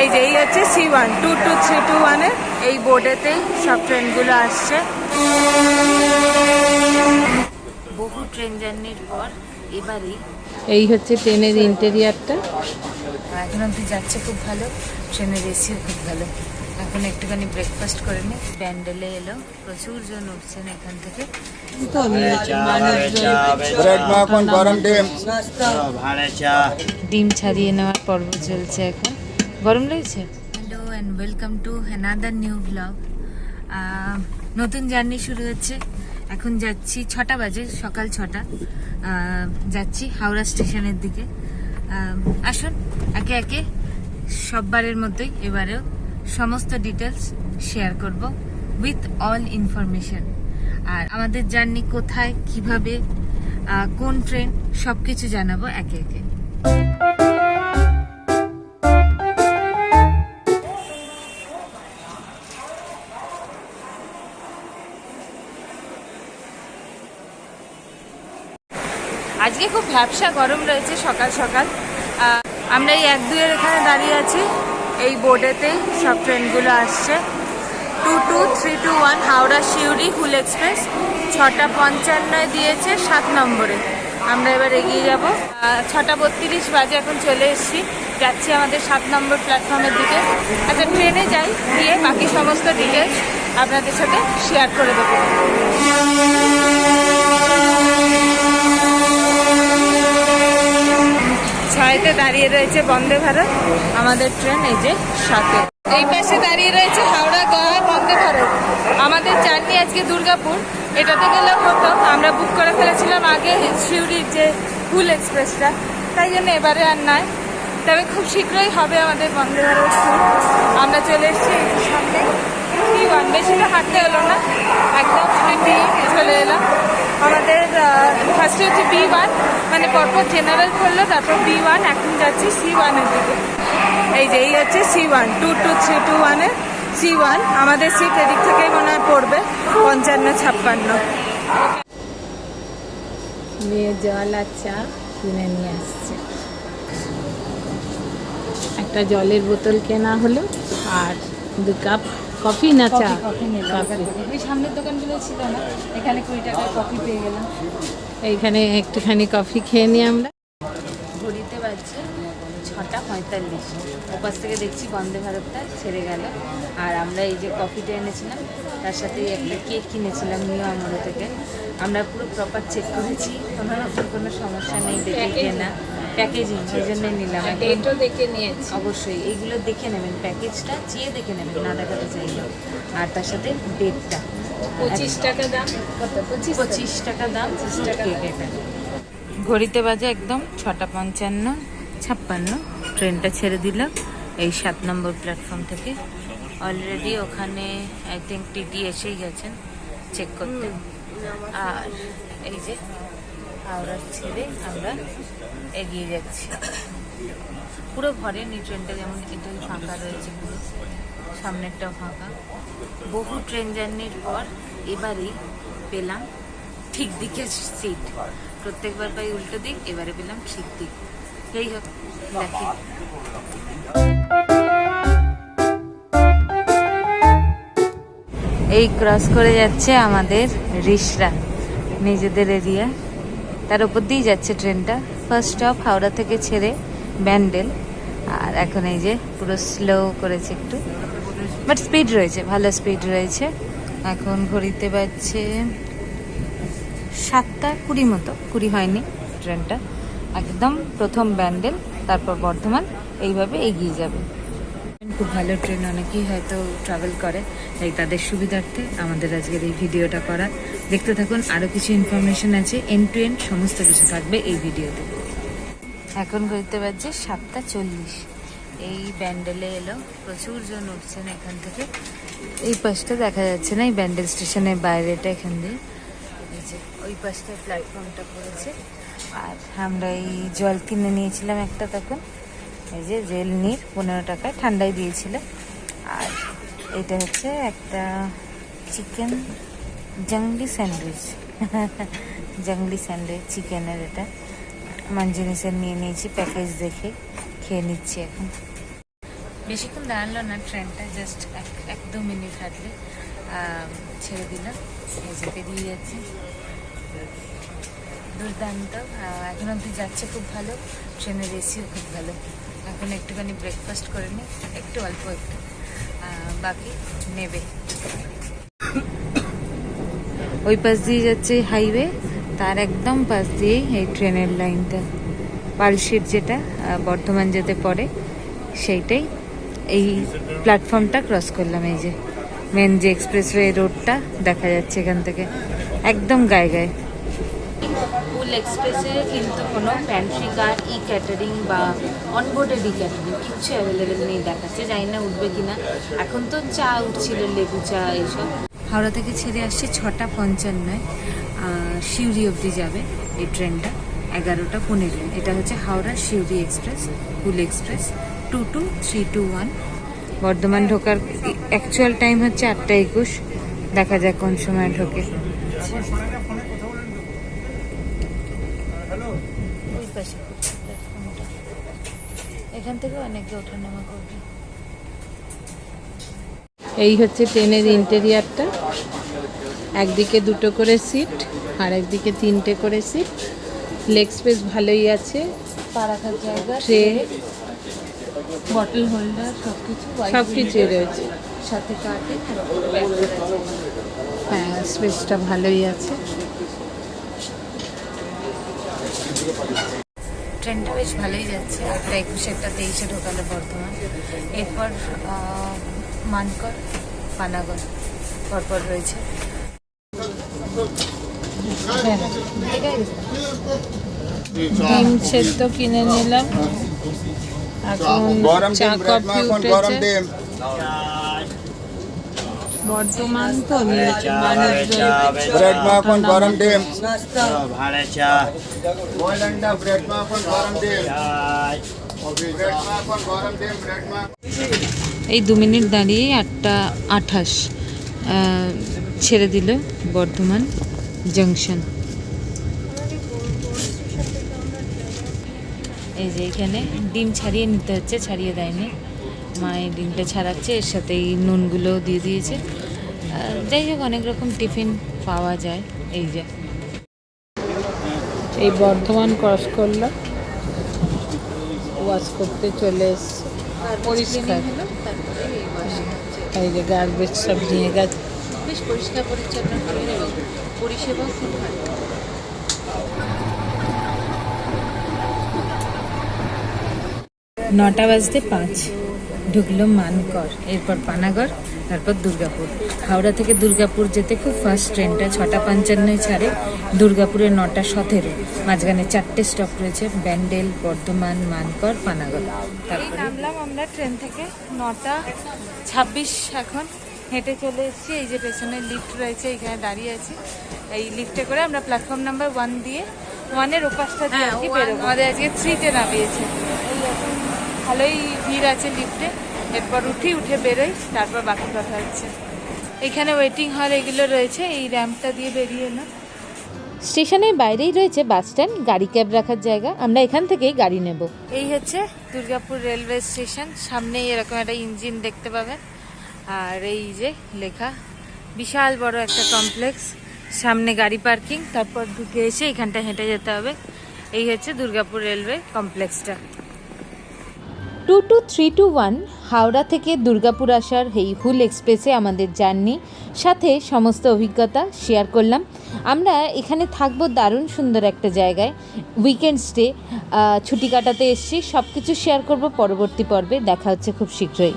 এই যে এই হচ্ছে C one two two three two ওয়ানের এই বোর্ডেতেই সব ট্রেনগুলো আসছে। বহু ট্রেন জার্নির পর এবারেই এই হচ্ছে ট্রেনের ইন্টেরিয়ারটা এখন অব্দি যাচ্ছে খুব ভালো ট্রেনের এসিও খুব ভালো। এখন একটুখানি ব্রেকফাস্ট করে নিই ব্যান্ডেলে এলো প্রচুর জন উঠছেন এখান থেকে। ডিম ছাড়িয়ে নেওয়ার পর্ব চলছে এখন। গরম লাগছে? Hello and welcome to another new blog নতুন জার্নি শুরু হচ্ছে। এখন যাচ্ছি ছটা বাজে, সকাল ছটা। যাচ্ছি হাওড়া স্টেশনের দিকে। আসুন, একে একে সববারের মতোই এবারেও সমস্ত ডিটেলস শেয়ার করব উইথ অল ইনফরমেশন আর আমাদের জার্নি কোথায়, কীভাবে কোন ট্রেন সব কিছু জানাব একে একে। আজকে খুব ভ্যাবসা গরম রয়েছে সকাল সকাল। আমরা এই এক দুয়ের এখানে দাঁড়িয়ে আছি। এই বোর্ডেতেই সব ট্রেনগুলো আসছে। Two two three two one Howrah Suri Hool express. ছটা পঞ্চান্নয় দিয়েছে সাত নম্বরে। আমরা এবার এগিয়ে যাব। ছটা বত্রিশ বাজে এখন চলে এসেছি। যাচ্ছি আমাদের সাত নম্বর প্ল্যাটফর্মের দিকে। আচ্ছা ট্রেনে যাই, গিয়ে বাকি সমস্ত ডিটেলস আপনাদের সাথে শেয়ার করে দেবো। ছয়তে দাঁড়িয়ে রয়েছে বন্দে ভারত, আমাদের ট্রেন এই যে সাথে। এই পাশে দাঁড়িয়ে রয়েছে হাওড়া, গয়া, বন্দে ভারত। আমাদের জার্নি আজকে দুর্গাপুর। এটাতে গেলেও হতো, আমরা বুক করে ফেলেছিলাম আগে শিউরির যে ফুল এক্সপ্রেসটা তাই জন্য এবারে আর নয় তবে খুব শীঘ্রই হবে আমাদের বন্দে ভারত। আমরা চলে এসেছি সামনে। বি ওয়ান বেশিটা হাঁটতে হলো না। একদম স্পিডে চলে এলাম। আমাদের ফার্স্টে হচ্ছে বি ওয়ান মানে পরপর জেনারেল করল, তারপর বি ওয়ান এখন যাচ্ছি সি ওয়ানের দিকে। এই যে, এই হচ্ছে C one two two three two ওয়ানের সি ওয়ান আমাদের সিট এদিক থেকেই মনে হয় পড়বে, পঞ্চান্ন, ছাপ্পান্ন। মেয়ে জল আর চা কিনে নিয়ে আসছে। একটা জলের বোতল কেনা হলো আর দু কাপ কফি না চা? কফি নিলাম ওই সামনের দোকানগুলো ছিল না এখানে কুড়ি টাকায় কফি পেয়ে গেলাম। এইখানে একটুখানি কফি খেয়ে নি আমরা। ঘড়িতে বাজছে। ছটা পঁয়তাল্লিশ। ওপাশ থেকে দেখছি বন্দে ভারতটা ছেড়ে গেল। আর আমরা এই যে কফিটা এনেছিলাম তার সাথে একটা কেক কিনেছিলাম নিউ আমরো থেকে। আমরা পুরো প্রপার চেক করেছি কোনো রকম কোনো সমস্যা নেই দেখে কেনা। প্যাকেজিং সেই জন্যই নিলাম। ডেটও দেখে নিয়েছি। অবশ্যই এইগুলো দেখে নেবেন প্যাকেজটা চেয়ে দেখে নেবেন না দেখাতে চাইলে। আর তার সাথে ডেটটা পঁচিশ টাকা দাম। কত? পঁচিশ পঁচিশ টাকা দাম এটা ঘড়িতে বাজে একদম ছটা পঞ্চান্ন। ছাপ্পান্ন, ট্রেনটা ছেড়ে দিল এই সাত নম্বর প্ল্যাটফর্ম থেকে। অলরেডি ওখানে আই থিঙ্ক টিটি এসেই গেছেন চেক করতে। আর এই যে হাওড়ার ছেড়ে আমরা এগিয়ে যাচ্ছি। পুরো ভরেনি ট্রেনটা, যেমন এটাই ফাঁকা রয়েছে পুরো। সামনেরটাও ফাঁকা। বহু ট্রেন জার্নির পর এবারেই পেলাম ঠিক দিকে সিট প্রত্যেকবার পাই উল্টো দিক, এবারে পেলাম ঠিক দিক। যাই হোক এই ক্রস করে যাচ্ছে আমাদের রিসরা, নিজেদের এরিয়া তার উপর দিয়েই যাচ্ছে ট্রেনটা ফার্স্ট স্টপ হাওড়া থেকে ছেড়ে ব্যান্ডেল। আর এখন এই যে পুরো স্লো করেছে একটু। বাট স্পিড রয়েছে, ভালো স্পিড রয়েছে। এখন ঘড়িতে বাজছে সাতটা কুড়ি মতো, কুড়ি হয়নি ট্রেনটা একদম প্রথম ব্যান্ডেল তারপর বর্ধমান এইভাবে এগিয়ে যাবে। খুব ভালো ট্রেন অনেকেই হয়তো ট্রাভেল করে তাই তাদের সুবিধার্থে আমাদের আজকের এই ভিডিওটা করা। দেখতে থাকুন আরও কিছু ইনফরমেশন আছে এন টু এন্ড সমস্ত কিছু থাকবে এই ভিডিওতে। এখন ঘুরতে পারছে সাতটা চল্লিশ। এই ব্যান্ডেলে এলো প্রচুর জন উঠছেন এখান থেকে। এই পাশটা দেখা যাচ্ছে না এই ব্যান্ডেল স্টেশনের বাইরেটা এখান দিয়ে। যে ওই পাশটায় প্ল্যাটফর্মটা পড়েছে। আর আমরা এই জল কিনে নিয়েছিলাম একটা তখন। এই যে জেল নির পনেরো টাকায় ঠান্ডায় দিয়েছিল। আর এটা হচ্ছে একটা chicken jungli sandwich. Jungli sandwich চিকেনের এটা। মঞ্জুনিসের নিয়ে নিয়েছি প্যাকেজ দেখে খেয়ে নিচ্ছি এখন। বেশিক্ষণ দাঁড়াল না ট্রেনটা জাস্ট এক এক দু মিনিট হাঁটলে। ছেড়ে দিল এই যে বেরিয়ে যাচ্ছি দুর্দান্ত। এখন অব্দি যাচ্ছে খুব ভালো। ট্রেনের এসিও খুব ভালো। এখন একটুখানি ব্রেকফাস্ট করে নিই। একটু অল্প একটু। বাকি নেবে। ওই পাশ দিয়ে যাচ্ছে হাইওয়ে তার একদম পাশ দিয়েই এই ট্রেনের লাইনটা। পালশিট যেটা বর্ধমান যেতে পড়ে, সেইটাই। এই প্ল্যাটফর্মটা ক্রস করলাম এই যে। মেন যে এক্সপ্রেসওয়ে রোডটা দেখা যাচ্ছে এখান থেকে। একদম গায়ে গায়ে। ফুল এক্সপ্রেসে কিন্তু কোনো প্যান্ট্রি কার ই ক্যাটারিং বা অনবোর্ডেড ই ক্যাটারিং কিচ্ছু অ্যাভেলেবেল নেই দেখাচ্ছে। জানি না উঠবে কিনা। এখন তো চা উঠছিল লেবু চা এইসব। হাওড়া থেকে ছেড়ে আসছে ছটা পঞ্চান্নয়। শিউরি অবধি যাবে এই ট্রেনটা এগারোটা পনেরো। এটা হচ্ছে Howrah Suri express Hool express two two three two one. Bardhaman ঢোকার অ্যাকচুয়াল টাইম হচ্ছে আটটা একুশ। দেখা যাক কোন সময় ঢোকে। এখান থেকে অনেকে ওঠানামা করবে। এই হচ্ছে ট্রেনের ইন্টেরিয়ারটা একদিকে দুটো করে সিট আর একদিকে তিনটে করে সিট লেগ স্পেস ভালোই আছে। পা জায়গা ট্রে বটল হোল্ডার সব কিছু সব কিছুই রয়েছে। সাথে কাটে। হ্যাঁ স্পেসটা ভালোই আছে। ট্রেনটা বেশ ভালোই যাচ্ছে। একটা একুশে একটা তেইশে ঢোকালো বর্ধমান এরপর মানকর পানাগড় পরপর রয়েছে। হ্যাঁ। ডিম সেদ্ধ কিনে নিলাম। এখন গরম চা কফি গরম উঠেছে। ডিম বর্ধমান তো মানুষজন গরম ডিম ভাড়া চা বয়েল अंडा ব্রেড মাখন গরম ডিম চাই ব্রেড মাখন গরম ডিম ব্রেড মাখন এই দু মিনিট দাঁড়িয়ে আটটা আঠাশ ছেড়ে দিল বর্ধমান জাংশন। এই যে এখানে ডিম ছাড়িয়ে নিতে হচ্ছে ছাড়িয়ে দেয়নি। মা এই ডিমটা ছাড়াচ্ছে এর সাথে এই নুনগুলোও দিয়ে দিয়েছে। যাই হোক অনেক রকম টিফিন পাওয়া যায় এই যে। এই বর্ধমান ক্রস করল ওয়াশ করতে চলে এসছে। পরিষ্কার। এই যে গার্বেজ সব নিয়ে গেছে। বেশ পরিষ্কার পরিচ্ছন্ন পরিষেবা খুব ভালো। নটা বাজতে পাঁচ। ঢুকলো মানকর এরপর পানাগড় তারপর দুর্গাপুর। হাওড়া থেকে দুর্গাপুর যেতে খুব ফার্স্ট ট্রেনটা ছটা পঞ্চান্নয় ছাড়ে। দুর্গাপুরে নটা সতেরো মাঝখানে চারটে স্টপ রয়েছে ব্যান্ডেল বর্ধমান মানকর পানাগড়। তারপরে নামলাম আমরা ট্রেন থেকে নটা ছাব্বিশ এখন। হেঁটে চলে এসেছি এই যে পেছনে লিফট রয়েছে এখানে দাঁড়িয়ে আছি। এই লিফটে করে আমরা প্ল্যাটফর্ম নাম্বার ওয়ান দিয়ে ওয়ানের ওপাশটা দিয়ে বেরোবো। আমাদের আজকে থ্রিতে নামিয়েছে। এই ভালোই ভিড় আছে লিফটে এরপর উঠি উঠে বেরোই তারপর বাকি কথা হচ্ছে। এখানে ওয়েটিং হল এগুলো রয়েছে এই র্যাম্পটা দিয়ে বেরিয়ে এলাম। স্টেশনের বাইরেই রয়েছে বাস স্ট্যান্ড গাড়ি ক্যাব রাখার জায়গা। আমরা এখান থেকেই গাড়ি নেব। এই হচ্ছে দুর্গাপুর রেলওয়ে স্টেশন সামনেই এরকম একটা ইঞ্জিন দেখতে পাবেন। আর এই যে লেখা বিশাল বড় একটা কমপ্লেক্স সামনে গাড়ি পার্কিং তারপর ঢুকে এসে এখানটা হেঁটে যেতে হবে। এই হচ্ছে Durgapur railway কমপ্লেক্সটা two two three two one, Howrah থেকে দুর্গাপুর আসার এই হুল এক্সপ্রেসে আমাদের জার্নি। সাথে সমস্ত অভিজ্ঞতা শেয়ার করলাম। আমরা এখানে থাকব দারুণ সুন্দর একটা জায়গায়। উইকেন্ডস ডে ছুটি কাটাতে এসছি। সব কিছু শেয়ার করব পরবর্তী পর্বে। দেখা হচ্ছে খুব শীঘ্রই।